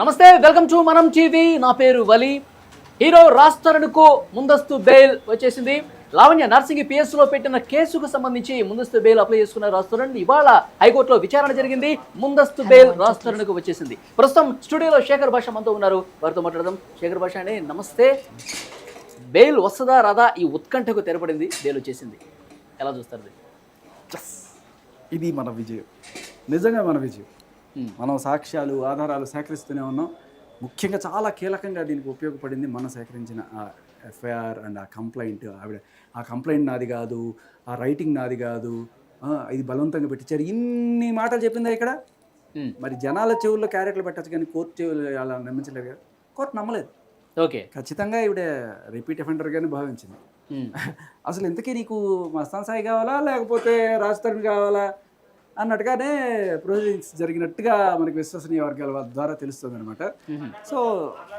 నమస్తే welcome to మనం TV. నా పేరు వలి. హీరో రాజ్ తరుణ్కు ముందస్తు బెయిల్ వచ్చేసింది. లావణ్య నర్సింగ్ పిఎస్లో పెట్టిన కేసుకు సంబంధించి ముందస్తు బెయిల్ అప్లై చేసుకున్న రాజ్ తరుణ్ ఇవాళ హైకోర్టులో విచారణ జరిగింది. ముందస్తు బెయిల్ రాజ్ తరుణ్కు వచ్చేసింది. ప్రస్తుతం స్టూడియోలో శేఖర్ భాష మనతో ఉన్నారు. వారితో మాట్లాడదాం. శేఖర్ భాష అండి నమస్తే. బెయిల్ వస్తుందా రాదా? ఈ ఉత్కంఠకు తెరపడింది బెయిల్ వచ్చేసింది. ఎలా చూస్తారు? ఇది? మన విజయం. నిజంగా మన విజయం. మనం సాక్ష్యాలు ఆధారాలు సేకరిస్తూనే ఉన్నాం. ముఖ్యంగా చాలా కీలకంగా దీనికి ఉపయోగపడింది మనం సేకరించిన ఆ ఎఫ్ఐఆర్ అండ్ ఆ కంప్లైంట్. ఆవిడ ఆ కంప్లైంట్ నాది కాదు ఆ రైటింగ్ నాది కాదు ఇది బలవంతంగా పెట్టించారు ఇన్ని మాటలు చెప్పిందా ఇక్కడ? మరి జనాల చెవుల్లో క్యారెక్టర్లు పెట్టచ్చు కానీ కోర్టు చెవులు అలా నమ్మించలేదు కదా? కోర్టు నమ్మలేదు. ఓకే. ఖచ్చితంగా ఈవిడ రిపీట్ అఫెండర్గానే భావించింది. అసలు ఇంతకీ నీకు మస్తాన్ సాయి కావాలా? లేకపోతే రాజ్ తరుణ్ కావాలా? అన్నట్టుగానే ప్రొసీడింగ్స్ జరిగినట్టుగా మనకి విశ్వసనీయ వర్గాల ద్వారా తెలుస్తుంది అనమాట సో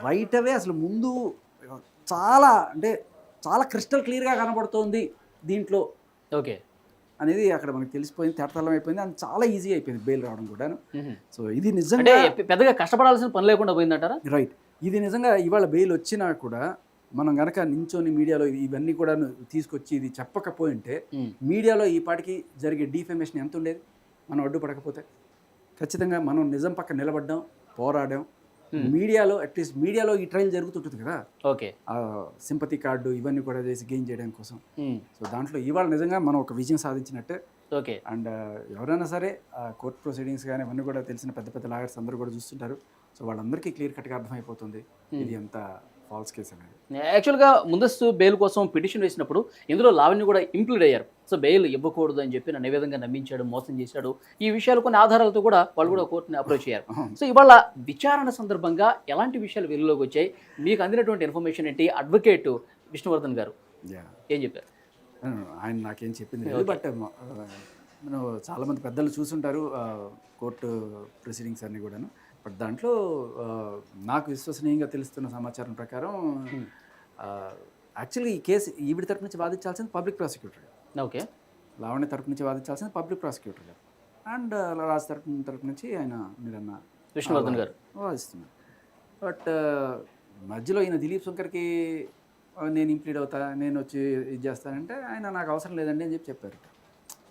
రైట్ అవే అసలు ముందు చాలా అంటే చాలా క్రిస్టల్ క్లియర్గా కనబడుతోంది దీంట్లో. ఓకే. అనేది అక్కడ మనకి తెలిసిపోయింది తేటతలం అయిపోయింది అండ్ చాలా ఈజీ అయిపోయింది బెయిల్ రావడం కూడాను. సో ఇది నిజంగా పెద్దగా కష్టపడాల్సిన పని లేకుండా పోయిందంటారా? రైట్. ఇది నిజంగా ఇవాళ బెయిల్ వచ్చినా కూడా మనం గనక నించొని మీడియాలో ఇవన్నీ కూడా తీసుకొచ్చి ఇది చెప్పకపోయింటే మీడియాలో ఈ పాటికి జరిగే డిఫెమేషన్ ఎంత ఉండేది మనం అడ్డుపడకపోతే ఖచ్చితంగా మనం నిజం పక్క నిలబడ్డాం పోరాడాం. మీడియాలో అట్లీస్ట్ మీడియాలో ఈ ట్రయల్ జరుగుతుంటుంది కదా. ఓకే. సింపతి కార్డు ఇవన్నీ కూడా చేసి గెయిన్ చేయడం కోసం. సో దాంట్లో ఇవాళ నిజంగా మనం ఒక విజయం సాధించినట్టే. ఓకే. అండ్ ఎవరైనా సరే ఆ కోర్ట్ ప్రొసీడింగ్స్ కానీ అవన్నీ కూడా తెలిసిన పెద్ద పెద్ద లాయర్స్ అందరూ కూడా చూస్తుంటారు. సో వాళ్ళందరికీ క్లియర్ కట్గా అర్థమైపోతుంది. ఇది ఎంత ఫాల్స్ కేసు అనేది యాక్చువల్గా ముందస్తు బెయిల్ కోసం పిటిషన్ వేసినప్పుడు ఇందులో లావణ్య కూడా ఇంప్లీడ్ అయ్యారు. సో బెయిల్ ఇవ్వకూడదు అని చెప్పి నన్ను విధంగా నమ్మించాడు మోసం చేశాడు ఈ విషయాలు కొన్ని ఆధారాలతో కూడా వాళ్ళు కూడా కోర్టుని అప్రోచ్ అయ్యారు. సో ఇవాళ విచారణ సందర్భంగా ఎలాంటి విషయాలు వెలుగులోకి వచ్చాయి? మీకు అందినటువంటి ఇన్ఫర్మేషన్ ఏంటి? అడ్వకేట్ విష్ణువర్ధన్ గారు. ఏం చెప్పారు? ఆయన నాకేం చెప్పింది లేదు బట్ మనం చాలా మంది పెద్దలు చూసుంటారు కోర్టు ప్రొసీడింగ్స్ అన్నీ కూడాను. బట్ దాంట్లో నాకు విశ్వసనీయంగా తెలుస్తున్న సమాచారం ప్రకారం యాక్చువల్గా ఈ కేసు ఈవిడ తరపు నుంచి వాదించాల్సింది పబ్లిక్ ప్రాసిక్యూటర్. ఓకే. లావణ్య తరపు నుంచి వాదించాల్సింది పబ్లిక్ ప్రాసిక్యూటర్. గారు అండ్ రాజ్ తరపు తరపు నుంచి ఆయన మీరన్న విష్ణువర్ధన్ గారు. వాదిస్తున్నారు. బట్ మధ్యలో ఈయన దిలీప్ శంకర్కి నేను ఇంప్లీడ్ అవుతా నేను వచ్చి ఇది చేస్తానంటే ఆయన నాకు అవసరం లేదండి అని చెప్పి చెప్పారు.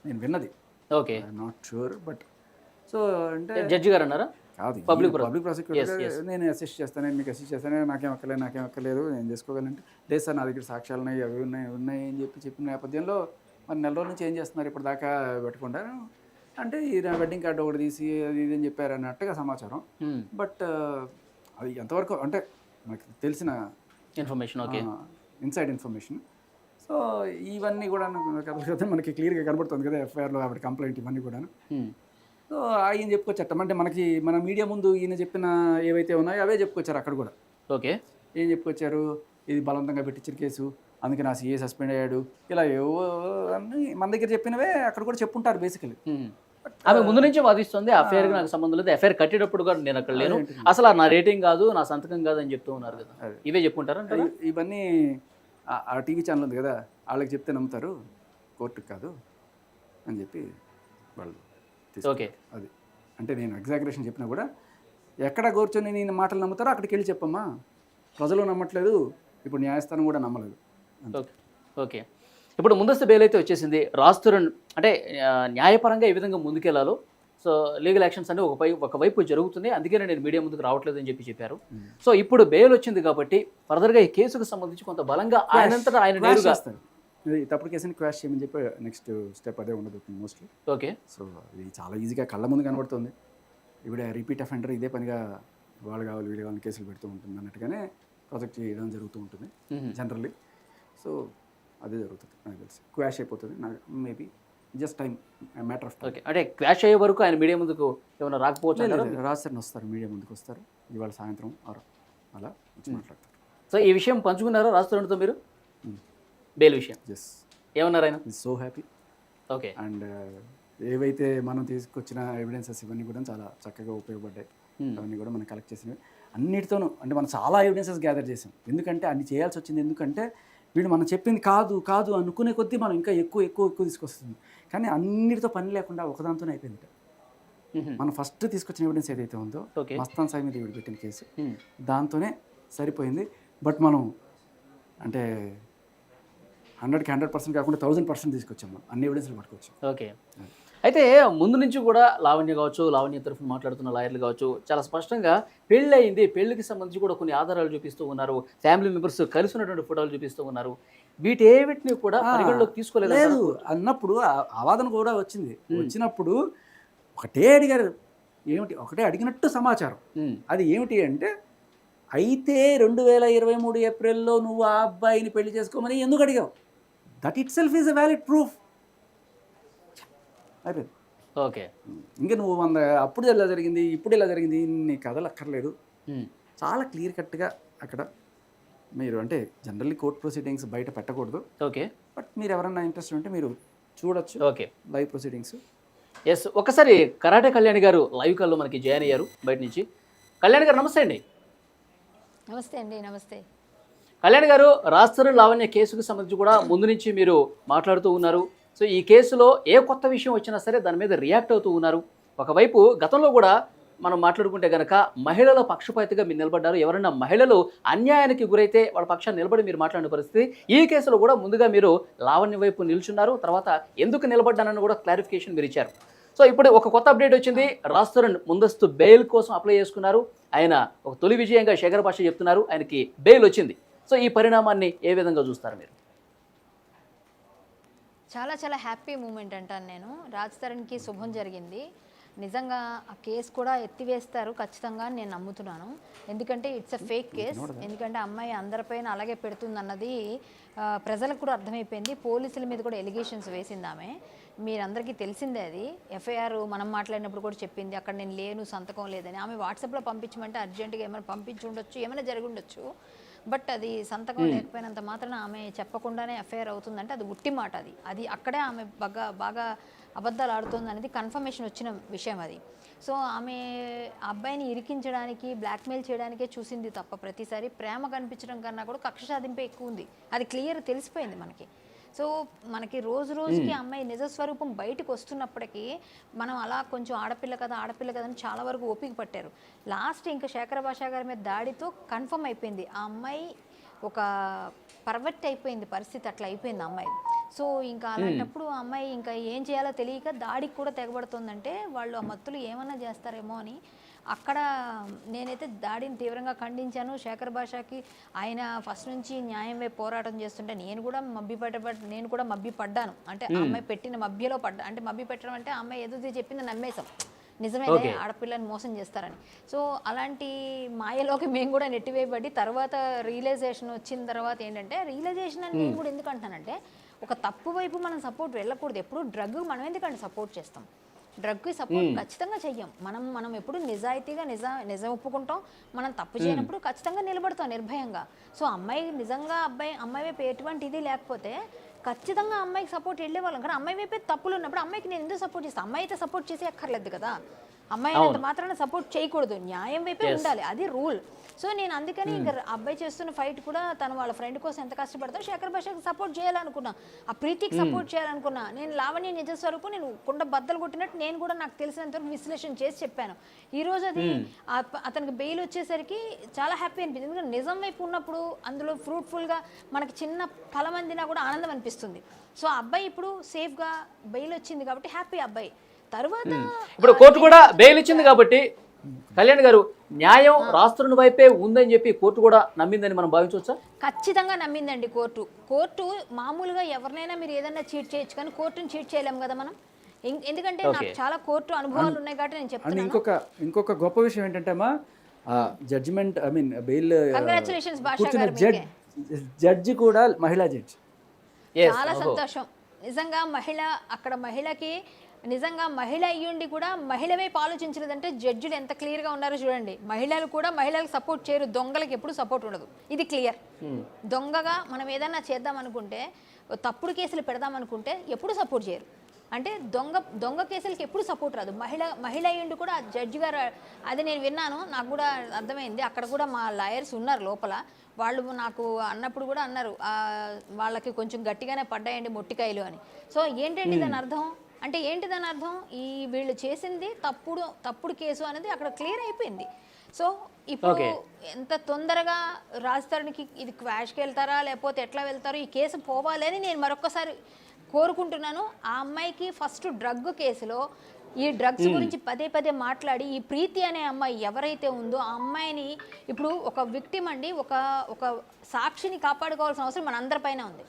నేను విన్నది. Okay. Not sure but so అంటే జడ్జి గారు అన్నారా? కాదు. Public Yes, prosecutor. నేను అసిస్ట్ చేస్తాను నేను మీకు అసిస్ట్ చేస్తాను నాకేం అక్కర్లేదు నాకేం అక్కర్లేదు నేను చేసుకోగలంటే. లేదు సార్ నా దగ్గర సాక్ష్యాలు ఉన్నాయి అవి ఉన్నాయి ఉన్నాయి అని చెప్పి చెప్పిన నేపథ్యంలో మరి నెల రోజుల నుంచి ఏం చేస్తున్నారు ఇప్పుడు దాకా పెట్టకుండా అంటే ఈ వెడ్డింగ్ కార్డు ఒకటి తీసి అది ఇది అని చెప్పారు అన్నట్టుగా సమాచారం. Hmm. బట్ అది ఎంతవరకు అంటే మనకి తెలిసిన information okay inside information so ఇవన్నీ కూడా కథలు కదా మనకి క్లియర్గా కనబడుతుంది కదా ఎఫ్ఐఆర్లో ఆవిడ కంప్లైంట్ ఇవన్నీ కూడా Hmm. సో ఆయన చెప్పుకొచ్చట అంటే మనకి మన మీడియా ముందు ఈయన చెప్పిన ఏవైతే ఉన్నాయో అవే చెప్పుకొచ్చారు అక్కడ కూడా. ఓకే. ఏం చెప్పుకొచ్చారు? ఇది బలవంతంగా పెట్టించిన కేసు అందుకే నా సీఏ సస్పెండ్ అయ్యాడు. ఇలా ఏవో అన్ని మన దగ్గర చెప్పినవే అక్కడ కూడా చెప్పుంటారు బేసికలీ. ఆమె ముందు నుంచి వాదిస్తుంది అఫైర్ నాకు సంబంధం లేదు. అఫైర్ కట్టేటప్పుడు కూడా నేను అక్కడ లేను. అసలు నా రేటింగ్ కాదు నా సంతకం కాదు అని చెప్తూ ఉన్నారు కదా. ఇవే చెప్పుకుంటారా ఇవన్నీ ఆ- టీవీ ఛానల్ ఉంది కదా వాళ్ళకి చెప్తే నమ్ముతారు కోర్టుకు కాదు అని చెప్పి వాళ్ళు ఓకే. అది. అంటే నేను ఎగ్జాగరేషన్ చెప్పినా కూడా ఎక్కడ కూర్చొని నేను మాటలు నమ్ముతారో అక్కడికి వెళ్ళి చెప్పమ్మా. ప్రజలు నమ్మట్లేదు ఇప్పుడు న్యాయస్థానం కూడా నమ్మలేదు. ఓకే. ఓకే. ఇప్పుడు ముందస్తు బెయిల్ అయితే వచ్చేసింది. రాస్తురన్ అంటే న్యాయపరంగా ఏ విధంగా ముందుకెళ్ళాలో సో లీగల్ యాక్షన్స్ అంటే ఒక ఒకవైపు జరుగుతుంది. అందుకనే నేను మీడియా ముందుకు రావట్లేదు అని చెప్పి చెప్పారు. సో ఇప్పుడు బెయిల్ వచ్చింది కాబట్టి ఫర్దర్గా ఈ కేసుకు సంబంధించి కొంత బలంగా ఆయనంతటా ఆయన నేరుగా తప్పుడు కేసుని క్వాష్ చేయమని చెప్పి నెక్స్ట్ స్టెప్ అదే ఉండదు మోస్ట్లీ ఓకే సో ఇది చాలా ఈజీగా కళ్ళ ముందు కనబడుతుంది. ఇవిడ రిపీట్ అఫెండర్ ఇదే పనిగా వాళ్ళు కావాలి వీళ్ళు కావాలి కేసులు పెడుతూ ఉంటుంది అన్నట్టుగానే ప్రాజెక్ట్ చేయడం జరుగుతూ ఉంటుంది. జనరల్లీ సో అదే జరుగుతుంది నాకు తెలిసి. క్వాష్ అయిపోతుంది నాకు maybe just time matter of okay అంటే క్వాష్ అయ్యే వరకు ఆయన మీడియా ముందుకు ఏమైనా రాకపోవచ్చు? రాజశేఖర్ వస్తారు మీడియా ముందుకు వస్తారు. ఇవాళ సాయంత్రం ఆరు అలా వచ్చి మాట్లాడతారు. సో ఈ విషయం పంచుకున్నారా రాస్తురణ్తో మీరు? బెయిల్ విషయం. ఎస్ ఏమన్నారు ఆయన? సో హ్యాపీ ఓకే అండ్ ఏవైతే మనం తీసుకొచ్చిన ఎవిడెన్సెస్ ఇవన్నీ కూడా చాలా చక్కగా ఉపయోగపడ్డాయి. Hmm. అవన్నీ కూడా మనం కలెక్ట్ చేసినవి. అన్నిటితోనూ అంటే మనం చాలా ఎవిడెన్సెస్ గ్యాదర్ చేసాం ఎందుకంటే అన్ని చేయాల్సి వచ్చింది ఎందుకంటే వీళ్ళు మనం చెప్పింది కాదు కాదు అనుకునే కొద్దీ మనం ఇంకా ఎక్కువ ఎక్కువ ఎక్కువ తీసుకొస్తుంది. కానీ అన్నిటితో పని లేకుండా ఒకదాంతోనే అయిపోయింది మనం ఫస్ట్ తీసుకొచ్చిన ఎవిడెన్స్ ఏదైతే ఉందో మస్తాన్ సాయి మీద పెట్టిన కేసు. Hmm. దాంతోనే సరిపోయింది. బట్ మనం అంటే హండ్రెడ్కి హండ్రెడ్ పర్సెంట్ కాకుండా థౌసండ్ పర్సెంట్ తీసుకొచ్చాం మనం అన్ని ఎవిడెన్స్లు పట్టుకొచ్చాం. ఓకే. అయితే ముందు నుంచి కూడా లావణ్య కావచ్చు లావణ్య తరఫున మాట్లాడుతున్న లాయర్లు కావచ్చు చాలా స్పష్టంగా పెళ్ళి అయింది పెళ్ళికి సంబంధించి కూడా కొన్ని ఆధారాలు చూపిస్తూ ఉన్నారు. ఫ్యామిలీ మెంబర్స్ కలిసి ఉన్నటువంటి ఫోటోలు చూపిస్తూ ఉన్నారు. వీటేవిటిని కూడా పరిగణలోకి తీసుకోలేదు లేదు. అన్నప్పుడు ఆ- ఆ వాదన కూడా వచ్చింది. వచ్చినప్పుడు ఒకటే అడిగారు. ఏమిటి? ఒకటే అడిగినట్టు సమాచారం. అది ఏమిటి అంటే అయితే రెండు వేల ఇరవై మూడు ఏప్రిల్లో నువ్వు ఆ అబ్బాయిని పెళ్ళి చేసుకోమని ఎందుకు అడిగావు? That itself is a valid proof అయిపోయింది. ఓకే. ఇంకా నువ్వు వంద అప్పుడు ఎలా జరిగింది ఇప్పుడు ఎలా జరిగింది నీ కథలు అక్కర్లేదు. చాలా క్లియర్ కట్గా అక్కడ మీరు అంటే జనరల్లీ కోర్ట్ ప్రొసీడింగ్స్ బయట పెట్టకూడదు. ఓకే. బట్ మీరు ఎవరన్నా ఇంట్రెస్ట్ ఉంటే మీరు చూడొచ్చు. ఓకే. Live proceedings. ఎస్ ఒకసారి కరాటే కళ్యాణ్ గారు లైవ్ కాల్లో మనకి జాయిన్ అయ్యారు బయట నుంచి. కళ్యాణ్ గారు నమస్తే అండి. నమస్తే అండి నమస్తే. కళ్యాణ్ గారు రాస్తారు లావణ్య కేసుకు సంబంధించి కూడా ముందు నుంచి మీరు మాట్లాడుతూ ఉన్నారు. సో ఈ కేసులో ఏ కొత్త విషయం వచ్చినా సరే దాని మీద రియాక్ట్ అవుతూ ఉన్నారు. ఒకవైపు గతంలో కూడా మనం మాట్లాడుకుంటే కనుక మహిళల పక్షపాతిగా మీరు నిలబడ్డారు. ఎవరైనా మహిళలు అన్యాయానికి గురైతే వాళ్ళ పక్షాన్ని నిలబడి మీరు మాట్లాడిన పరిస్థితి. ఈ కేసులో కూడా ముందుగా మీరు లావణ్య వైపు నిల్చున్నారు. తర్వాత ఎందుకు నిలబడ్డానని కూడా క్లారిఫికేషన్ మీరు ఇచ్చారు. సో ఇప్పుడు ఒక కొత్త అప్డేట్ వచ్చింది. రాస్తరణ్ ముందస్తు బెయిల్ కోసం అప్లై చేసుకున్నారు. ఆయన ఒక తొలి విజయంగా శేఖర్ భాష చెప్తున్నారు. ఆయనకి బెయిల్ వచ్చింది. సో ఈ పరిణామాన్ని ఏ విధంగా చూస్తారు మీరు? చాలా చాలా హ్యాపీ మూమెంట్ అంటాను నేను. రాజ్ తరుణ్కి శుభం జరిగింది. నిజంగా ఆ కేసు కూడా ఎత్తివేస్తారు ఖచ్చితంగా అని నేను నమ్ముతున్నాను. ఎందుకంటే ఇట్స్ అ ఫేక్ కేస్. ఎందుకంటే అమ్మాయి అందరిపైన అలాగే పెడుతుంది అన్నది ప్రజలకు కూడా అర్థమైపోయింది. పోలీసుల మీద కూడా ఎలిగేషన్స్ వేసింది ఆమె. మీరందరికీ తెలిసిందే అది. ఎఫ్ఐఆర్ మనం మాట్లాడినప్పుడు కూడా చెప్పింది అక్కడ నేను లేను సంతకం లేదని. ఆమె వాట్సాప్లో పంపించమంటే అర్జెంటుగా ఏమైనా పంపించి ఉండొచ్చు ఏమైనా జరిగి ఉండొచ్చు. బట్ అది సంతకం లేకపోయినంత మాత్రాన ఆమె చెప్పకుండానే ఎఫ్ఐఆర్ అవుతుందంటే అది ఉట్టి మాట అది. అది అక్కడే ఆమె బాగా బాగా అబద్ధాలు ఆడుతుంది అనేది కన్ఫర్మేషన్ వచ్చిన విషయం అది. సో ఆమె అబ్బాయిని ఇరికించడానికి బ్లాక్మెయిల్ చేయడానికే చూసింది తప్ప ప్రతిసారి ప్రేమ కనిపించడం కన్నా కూడా కక్ష సాధింపే ఎక్కువ ఉంది. అది క్లియర్ తెలిసిపోయింది మనకి. సో మనకి రోజు రోజుకి అమ్మాయి నిజ స్వరూపం బయటకు వస్తున్నప్పటికీ మనం అలా కొంచెం ఆడపిల్ల కదా ఆడపిల్ల కదా అని చాలా వరకు ఓపిక పట్టారు. లాస్ట్ ఇంకా శేఖర భాషా గారి మీద దాడితో కన్ఫర్మ్ అయిపోయింది. ఆ అమ్మాయి ఒక పర్వెక్ట్ అయిపోయింది పరిస్థితి అట్లా అయిపోయింది అమ్మాయి. సో ఇంకా అలాంటప్పుడు ఆ అమ్మాయి ఇంకా ఏం చేయాలో తెలియక దాడికి కూడా తెగబడుతుందంటే వాళ్ళు ఆ మత్తులు ఏమన్నా చేస్తారేమో అని అక్కడ నేనైతే దాడిని తీవ్రంగా ఖండించాను. శేఖర్ భాషకి ఆయన ఫస్ట్ నుంచి న్యాయం వైపు పోరాటం చేస్తుంటే నేను కూడా మబ్బి నేను కూడా మబ్బి పడ్డాను. అంటే అమ్మాయి పెట్టిన మభ్యలో పడ్డా అంటే మబ్బి పెట్టడం అంటే అమ్మాయి ఏదో చెప్పింది నమ్మేశాం. నిజమేనే ఆడపిల్లని మోసం చేస్తారని. సో అలాంటి మాయలోకి మేము కూడా నెట్టివేయబడి తర్వాత రియలైజేషన్ వచ్చిన తర్వాత ఏంటంటే రియలైజేషన్ అని నేను కూడా ఎందుకు అంటానంటే ఒక తప్పు వైపు మనం సపోర్ట్ వెళ్ళకూడదు. ఎప్పుడు డ్రగ్ మనం ఎందుకంటే సపోర్ట్ చేస్తాం? డ్రగ్కి సపోర్ట్ ఖచ్చితంగా చెయ్యం. మనం మనం ఎప్పుడు నిజాయితీగా నిజ నిజం ఒప్పుకుంటాం. మనం తప్పు చేయనప్పుడు ఖచ్చితంగా నిలబడతాం నిర్భయంగా. సో అమ్మాయి నిజంగా అబ్బాయి అమ్మాయి వైపు ఎటువంటి ఇది లేకపోతే ఖచ్చితంగా అమ్మాయికి సపోర్ట్ వెళ్ళేవాళ్ళం. కానీ అమ్మాయి వైపే తప్పులు ఉన్నప్పుడు అమ్మాయికి నేను ఎందుకు సపోర్ట్ చేస్తాను అమ్మాయి అయితే సపోర్ట్ చేసి అక్కర్లేదు కదా. అమ్మాయి అంత మాత్రాన సపోర్ట్ చేయకూడదు. న్యాయం వైపే ఉండాలి. అది రూల్ సో నేను అందుకని ఇంకా అబ్బాయి చేస్తున్న ఫైట్ కూడా తను వాళ్ళ ఫ్రెండ్ కోసం ఎంత కష్టపడతావు శేఖర్ భాషకి సపోర్ట్ చేయాలనుకున్నా. ఆ ప్రీతికి సపోర్ట్ చేయాలనుకున్నా. నేను లావణ్య నిజ స్వరూపం నేను కుండ బద్దలు కొట్టినట్టు నేను కూడా నాకు తెలిసినంత వరకు విశ్లేషణ చేసి చెప్పాను. ఈ రోజు అది ఆ- అతనికి బెయిల్ వచ్చేసరికి చాలా హ్యాపీ అనిపించింది. ఎందుకంటే నిజం వైపు ఉన్నప్పుడు అందులో ఫ్రూట్ఫుల్గా మనకి చిన్న ఫలం అందినా కూడా ఆనందం అనిపిస్తుంది. సో ఆ అబ్బాయి ఇప్పుడు సేఫ్గా బెయిల్ వచ్చింది కాబట్టి హ్యాపీ అబ్బాయి. తర్వాత ఇప్పుడు కోర్టు కూడా బెయిల్ ఇచ్చింది కాబట్టి కళ్యాణ్ గారు న్యాయం రాష్ట్రం వైపే ఉందని చెప్పి కోర్టు కూడా నమ్మిందని మనం భావించవచ్చా? ఖచ్చితంగా నమ్మిందండి కోర్టు. కోర్టు మామూలుగా ఎవరినైనా మీరు ఏదైనా చీట్ చేయొచ్చు కానీ కోర్టుని చీట్ చేయలేం కదా మనం. ఎం- ఎందుకంటే నాకు చాలా కోర్టు అనుభవాలు ఉన్నాయి కాబట్టి నేను అండ్ చెప్తున్నాను ఇంకొక ఇంకొక గొప్ప విషయం ఏంటంటే అమ్మా జడ్జిమెంట్ ఐ మీన్ బెయిల్ కూర్చున్న గారు జడ్జ్ జడ్జి కూడా మహిళా జడ్జి Yes, చాలా. సంతోషం. నిజంగా మహిళ అక్కడ మహిళకి నిజంగా మహిళ అయ్యుండి కూడా మహిళ వైపు ఆలోచించలేదంటే జడ్జిలు ఎంత క్లియర్గా ఉన్నారో చూడండి. మహిళలు కూడా మహిళలకు సపోర్ట్ చేయరు దొంగలకు ఎప్పుడు సపోర్ట్ ఉండదు. ఇది క్లియర్. దొంగగా మనం ఏదైనా చేద్దాం అనుకుంటే తప్పుడు కేసులు పెడదాం అనుకుంటే ఎప్పుడు సపోర్ట్ చేయరు. అంటే దొంగ దొంగ కేసులకి ఎప్పుడు సపోర్ట్ రాదు. మహిళ మహిళ అయ్యుండి కూడా జడ్జి గారు అది నేను విన్నాను నాకు కూడా అర్థమైంది. అక్కడ కూడా మా లాయర్స్ ఉన్నారు లోపల. వాళ్ళు నాకు అన్నప్పుడు కూడా అన్నారు "ఆ, వాళ్ళకి కొంచెం గట్టిగానే పడ్డాయండి మొట్టికాయలు అని. సో ఏంటండి దాని అర్థం? అంటే ఏంటి దాని అర్థం? ఈ వీళ్ళు చేసింది తప్పుడు తప్పుడు కేసు అనేది అక్కడ క్లియర్ అయిపోయింది. సో ఇప్పుడు. ఎంత తొందరగా రాజధానికి ఇది క్వాష్కి వెళ్తారా లేకపోతే ఎట్లా వెళ్తారో ఈ కేసు పోవాలి అని నేను మరొకసారి కోరుకుంటున్నాను. ఆ అమ్మాయికి ఫస్ట్ డ్రగ్ కేసులో ఈ డ్రగ్స్ గురించి పదే పదే మాట్లాడి ఈ ప్రీతి అనే అమ్మాయి ఎవరైతే ఉందో ఆ అమ్మాయిని ఇప్పుడు ఒక విక్టిమ్ అండి ఒక ఒక సాక్షిని కాపాడుకోవాల్సిన అవసరం మన అందరిపైన ఉంది.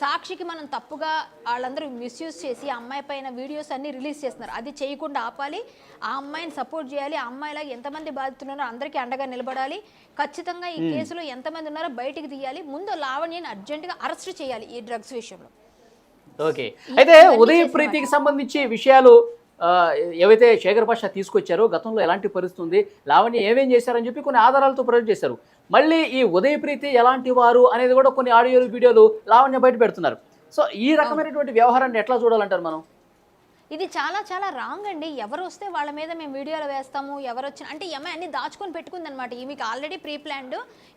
సాక్షికి మనం తప్పుగా వాళ్ళందరూ మిస్యూజ్ చేసి ఆ అమ్మాయి పైన వీడియోస్ అన్ని రిలీజ్ చేస్తున్నారు. అది చేయకుండా ఆపాలి. ఆ అమ్మాయిని సపోర్ట్ చేయాలి. ఆ అమ్మాయిలా ఎంతమంది బాధితున్నారో అందరికీ అండగా నిలబడాలి. ఖచ్చితంగా ఈ కేసులో ఎంతమంది ఉన్నారో బయటికి తీయాలి. ముందు లావణ్యని అర్జెంటుగా అరెస్ట్ చేయాలి ఈ డ్రగ్స్ విషయంలో. ఓకే. అయితే ఉదయ ప్రీతికి సంబంధించి విషయాలు ఏవైతే శేఖర్ భాష తీసుకొచ్చారో గతంలో ఎలాంటి పరిస్థితి ఉంది? లావణ్య ఏమేం చేశారని చెప్పి కొన్ని ఆధారాలతో ప్రొజెక్ట్ చేశారు. మళ్ళీ ఈ ఉదయ ప్రీతి ఎలాంటి వారు అనేది కూడా కొన్ని ఆడియోలు వీడియోలు లావణ్య బయట పెడుతున్నారు. సో ఈ రకమైనటువంటి వ్యవహారాన్ని ఎట్లా చూడాలంటారు మనం? ఇది చాలా చాలా రాంగ్ అండి. ఎవరు వస్తే వాళ్ళ మీద మేము వీడియోలు వేస్తాము. ఎవరు వచ్చిన అంటే ఈ అమ్మాయి అన్ని దాచుకొని పెట్టుకుంది అనమాట ఈమెకి ఆల్రెడీ ప్రీ ప్లాన్డ్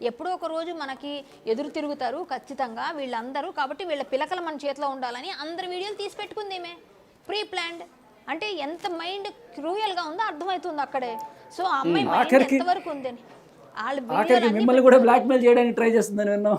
ఎప్పుడో ఒక రోజు మనకి ఎదురు తిరుగుతారు ఖచ్చితంగా వీళ్ళందరూ. కాబట్టి వీళ్ళ పిలకలు మన చేతిలో ఉండాలని అందరి వీడియోలు తీసి పెట్టుకుంది ఈమె ప్రీ ప్లాన్డ్ అంటే ఎంత మైండ్ క్రూయల్గా ఉందో అర్థమవుతుంది అక్కడే. సో ఆ అమ్మాయి ఎంతవరకు ఉందని. ఆఖరికి మిమ్మల్ని కూడా బ్లాక్మెయిల్ చేయడానికి ట్రై చేస్తుందని విన్నాం.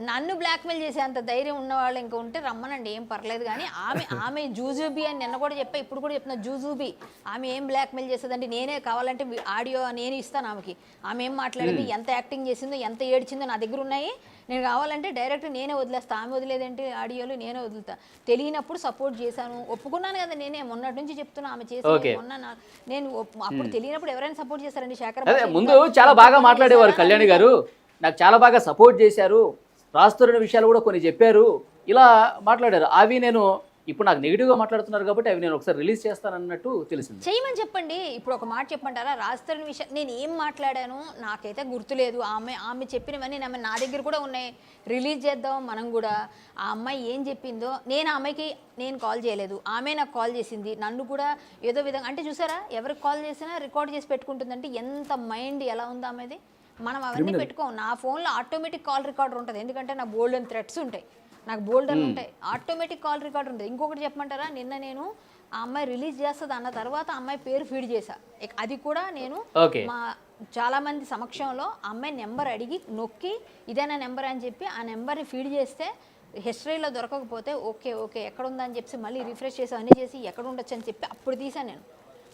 నన్ను బ్లాక్మెయిల్ చేసే అంత ధైర్యం ఉన్న వాళ్ళు ఇంకా ఉంటే రమ్మనండి ఏం పర్లేదు. కానీ ఆమె ఆమె జూజూబీ అని నిన్న కూడా చెప్పా ఇప్పుడు కూడా చెప్తున్నా జూజూబీ ఆమె ఏం బ్లాక్మెయిల్ చేసేదంటే నేనే కావాలంటే ఆడియో నేను ఇస్తాను ఆమెకి. ఆమె ఏం మాట్లాడింది? ఎంత యాక్టింగ్ చేసిందో ఎంత ఏడ్చిందో నా దగ్గర ఉన్నాయి. నేను కావాలంటే డైరెక్ట్ నేనే వదిలేస్తా. ఆమె వదిలేదేంటి? ఆడియోలు నేనే వదులుతా. తెలియనప్పుడు సపోర్ట్ చేశాను. ఒప్పుకున్నాను కదా నేనే మొన్నటి నుంచి చెప్తున్నా ఆమె చేసి. మొన్న నేను అప్పుడు తెలియనప్పుడు ఎవరైనా సపోర్ట్ చేశారండి శేఖర్ ముందు చాలా బాగా మాట్లాడేవారు? కళ్యాణి గారు. నాకు చాలా బాగా సపోర్ట్ చేశారు. రాస్తున్న విషయాలు కూడా కొన్ని చెప్పారు. ఇలా మాట్లాడారు. అవి నేను ఇప్పుడు నాకు నెగిటివ్గా మాట్లాడుతున్నారు కాబట్టి అవి నేను ఒకసారి రిలీజ్ చేస్తానన్నట్టు తెలిసింది. చేయమని చెప్పండి. ఇప్పుడు ఒక మాట చెప్పంటారా రాజధాని విషయం నేను ఏం మాట్లాడాను? నాకైతే గుర్తులేదు. ఆమె ఆమె చెప్పినవన్నీ ఆమె నా దగ్గర కూడా ఉన్నాయి. రిలీజ్ చేద్దాం మనం కూడా. ఆ అమ్మాయి ఏం చెప్పిందో? నేను ఆమెకి అమ్మాయికి నేను కాల్ చేయలేదు. ఆమె నాకు కాల్ చేసింది. నన్ను కూడా ఏదో విధంగా అంటే చూసారా? ఎవరికి కాల్ చేసినా రికార్డ్ చేసి పెట్టుకుంటుందంటే ఎంత మైండ్ ఎలా ఉందో ఆమెది? మనం అవన్నీ పెట్టుకోం నా ఫోన్లో ఆటోమేటిక్ కాల్ రికార్డర్ ఉంటుంది. ఎందుకంటే నా బోల్డ్ అండ్ థ్రెడ్స్ ఉంటాయి. నాకు బోల్డ్ అని ఉంటాయి. ఆటోమేటిక్ కాల్ రికార్డర్ ఉంటుంది. ఇంకొకటి చెప్పమంటారా? నిన్న నేను ఆ అమ్మాయి రిలీజ్ చేస్తుంది అన్న తర్వాత అమ్మాయి పేరు ఫీడ్ చేశా. అది కూడా నేను మా చాలా మంది సమక్షంలో అమ్మాయి నెంబర్ అడిగి నొక్కి ఇదేనా నెంబర్ అని చెప్పి ఆ నెంబర్ని ఫీడ్ చేస్తే హిస్టరీలో దొరకకపోతే ఓకే ఓకే ఎక్కడ ఉందని చెప్పి మళ్ళీ రిఫ్రెష్ చేసి అన్నీ చేసి ఎక్కడ ఉండొచ్చు అని చెప్పి అప్పుడు తీసాను నేను.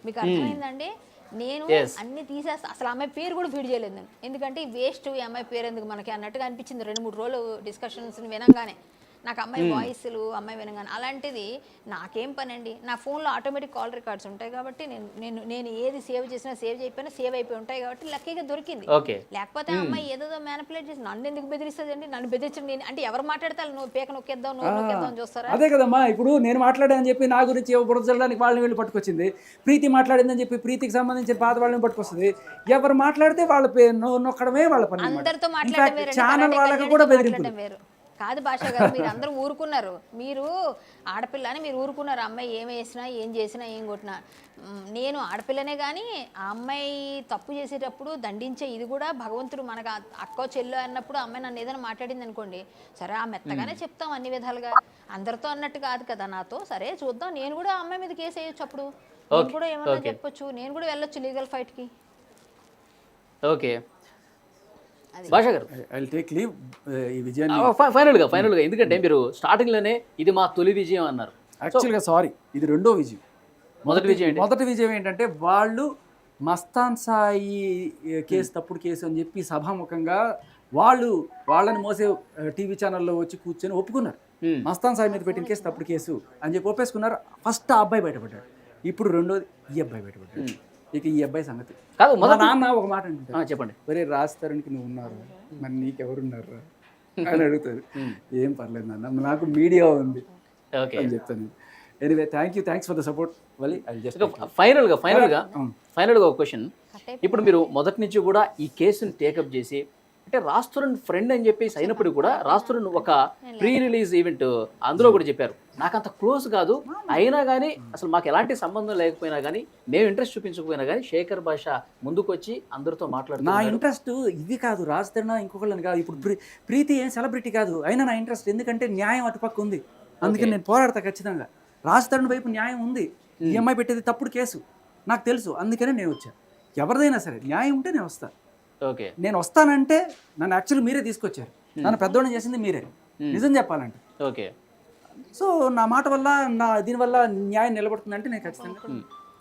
మీకు అర్థమైందండి? నేను. అన్ని తీసేస్తా. అసలు అమ్మాయి పేరు కూడా ఫీడ్ చేయలేదు నేను. ఎందుకంటే వేస్ట్ ఈ అమ్మాయి పేరు ఎందుకు మనకి అన్నట్టుగా అనిపించింది. రెండు మూడు రోజులు డిస్కషన్స్ వినంగానే. నాకు అమ్మాయి వాయిస్లు అమ్మాయి వినగానే అలాంటిది నాకేం పని అండి నా ఫోన్లో ఆటోమేటిక్ కాల్ రికార్డ్స్ ఉంటాయి కాబట్టి నేను నేను నేను ఏది సేవ్ చేసినా సేవ్ చేయకపోయినా సేవ్ అయిపోయి ఉంటాయి కాబట్టి లక్కీగా దొరికింది. లేకపోతే అమ్మాయి ఏదో మ్యానిపులేట్ చేసి నన్ను ఎందుకు బెదిరిస్తుంది అండి నన్ను బెదిరించండి నేను అంటే ఎవరు మాట్లాడితే వాళ్ళు నువ్వు పేక నొక్కేద్దాం నువ్వు నొక్కేద్దాం చూస్తారా? అదే కదమ్మా ఇప్పుడు నేను మాట్లాడానని చెప్పి నా గురించి బురద చల్లడానికి వాళ్ళని వీళ్ళు పట్టుకొచ్చింది. ప్రీతి మాట్లాడిందని చెప్పి ప్రీతికి సంబంధించిన పాత వాళ్ళని పట్టుకొస్తుంది. ఎవరు మాట్లాడితే వాళ్ళ నొక్కడమే వాళ్ళ పని. అందరితో మాట్లాడడం ఛానల్ వాళ్ళకి కూడా కాదు భాష గారు మీరు అందరూ ఊరుకున్నారు. మీరు ఆడపిల్ల అని మీరు ఊరుకున్నారు. అమ్మాయి ఏం వేసినా ఏం చేసినా ఏం కొట్టినా. నేను ఆడపిల్లనే కానీ ఆ అమ్మాయి తప్పు చేసేటప్పుడు దండించే ఇది కూడా భగవంతుడు మనకు అక్కో చెల్లు అన్నప్పుడు అమ్మాయి నన్ను ఏదైనా మాట్లాడింది అనుకోండి సరే ఆ మెత్తగానే చెప్తాం అన్ని విధాలుగా. అందరితో అన్నట్టు కాదు కదా నాతో. సరే చూద్దాం. నేను కూడా ఆ అమ్మాయి మీద కేసు వేయొచ్చు అప్పుడు. నేను కూడా ఏమన్నా. చెప్పొచ్చు. నేను కూడా వెళ్ళొచ్చు లీగల్ ఫైట్కి. ఓకే. భాష గారు. ఐ టేక్ లీవ్ ఈ విజయాన్ని ఫైనల్గా ఫైనల్గా ఎందుకంటే మీరు స్టార్టింగ్లోనే ఇది మా తొలి విజయం అన్నారు. యాక్చువల్గా సారీ ఇది రెండో విజయం. మొదటి విజయం మొదటి విజయం ఏంటంటే వాళ్ళు మస్తాన్ సాయి కేసు తప్పుడు కేసు అని చెప్పి సభాముఖంగా వాళ్ళు వాళ్ళని మోసే టీవీ ఛానల్లో వచ్చి కూర్చొని ఒప్పుకున్నారు. మస్తాన్ సాయి మీద పెట్టిన కేసు తప్పుడు కేసు అని చెప్పి ఒప్పేసుకున్నారు. ఫస్ట్ ఆ అబ్బాయి బయటపడ్డాడు. ఇప్పుడు రెండోది ఈ అబ్బాయి బయటపడ్డాడు. ఇక ఈ అబ్బాయి సంగతి. కాదు మా మొదటి నాన్న ఒక మాట ఆ, చెప్పండి. ఒరే రాస్తారనికి నువ్వు ఉన్నారు మరి నీకెవరున్నారు? అని అడుగుతారు ఏం పర్లేదు నాన్న నాకు మీడియా ఉంది. ఓకే. అని చెప్తాను. Anyway thank you thanks for the support Vali. I just ఫైనల్గా ఫైనల్గా. ఫైనల్గా ఒక క్వశ్చన్ ఇప్పుడు మీరు మొదటి నుంచి కూడా ఈ కేసుని టేకప్ చేసి అంటే రాస్తురన్ ఫ్రెండ్ అని చెప్పేసి అయినప్పుడు కూడా రాస్తురన్ ఒక ప్రీ రిలీజ్ ఈవెంట్ అందులో కూడా చెప్పారు. నాకు అంత క్లోజ్ కాదు. అయినా కానీ అసలు మాకు ఎలాంటి సంబంధం లేకపోయినా కానీ మేము ఇంట్రెస్ట్ చూపించకపోయినా కానీ శేఖర్ భాష ముందుకు వచ్చి అందరితో నా మాట్లాడుతున్నారు ఇంట్రెస్ట్ ఇది కాదు. రాజధాని ఇంకొకళ్ళని కాదు. ఇప్పుడు ప్రీ- ప్రీతి ఏం సెలబ్రిటీ కాదు. అయినా నా ఇంట్రెస్ట్. ఎందుకంటే న్యాయం అటుపక్క ఉంది. అందుకని నేను పోరాడతా ఖచ్చితంగా. రాజధాని వైపు న్యాయం ఉంది. ఈ అమ్మాయి పెట్టేది తప్పుడు కేసు. నాకు తెలుసు. అందుకనే నేను వచ్చా. ఎవరిదైనా సరే న్యాయం ఉంటే నేను వస్తా. ఓకే. నేను వస్తానంటే నన్ను యాక్చువల్లీ మీరే తీసుకొచ్చారు. నన్ను పెద్దోడిని చేసింది మీరే. నిజం చెప్పాలంటే. ఓకే. సో నా మాట వల్ల నా దీనివల్ల న్యాయం నిలబడుతుందంటే నేను ఖచ్చితంగా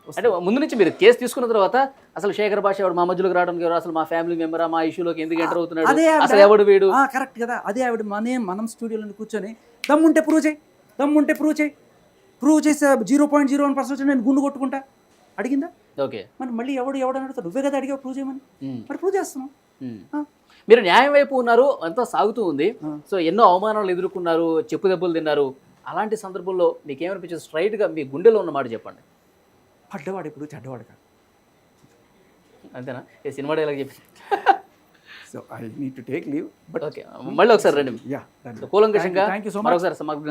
అంటే ముందు నుంచి మీరు కేసు తీసుకున్న తర్వాత అసలు శేఖర్ భాష ఎవడు మా మధ్యలోకి రావడం ఎవరు అసలు మా ఫ్యామిలీ మెంబర్ మా ఇష్యూలోకి ఎందుకు ఎంటర్ అవుతున్నాడు? అదే అసలు ఎవడు వీడు? కరెక్ట్ కదా. అదే ఆవిడ మనే మనం స్టూడియోలో కూర్చొని దమ్ముంటే ప్రూవ్ చేయి దమ్ముంటే ప్రూవ్ చేయి ప్రూవ్ చేసే zero point zero one percent నేను గుండు కొట్టుకుంటా. అడిగిందా? ఓకే. మరి మళ్ళీ ఎవడు ఎవడు అని అడుగుతాడు. నువ్వే కదా అడిగావు ప్రూవ్ చేయమని. మరి ప్రూవ్ చేస్తున్నావు. ఆ. మీరు న్యాయం వైపు ఉన్నారు అంతా సాగుతూ ఉంది. సో ఎన్నో అవమానాలు ఎదుర్కొన్నారు చెప్పు దెబ్బలు తిన్నారు. అలాంటి సందర్భంలో మీకు ఏమనిపించింది స్ట్రైట్గా మీ గుండెలో ఉన్న మాట చెప్పండి. పడ్డవాడు ఇప్పుడు చెడ్డవాడు కాదు. అంతేనా? ఏ సినిమా డైలాగ్ చెప్పి. So I need to take leave but okay మళ్ళీ ఒకసారి రండి. యా కూలంకషంగా థ్యాంక్ యూ సో మచ్ మరొకసారి సమగ్ర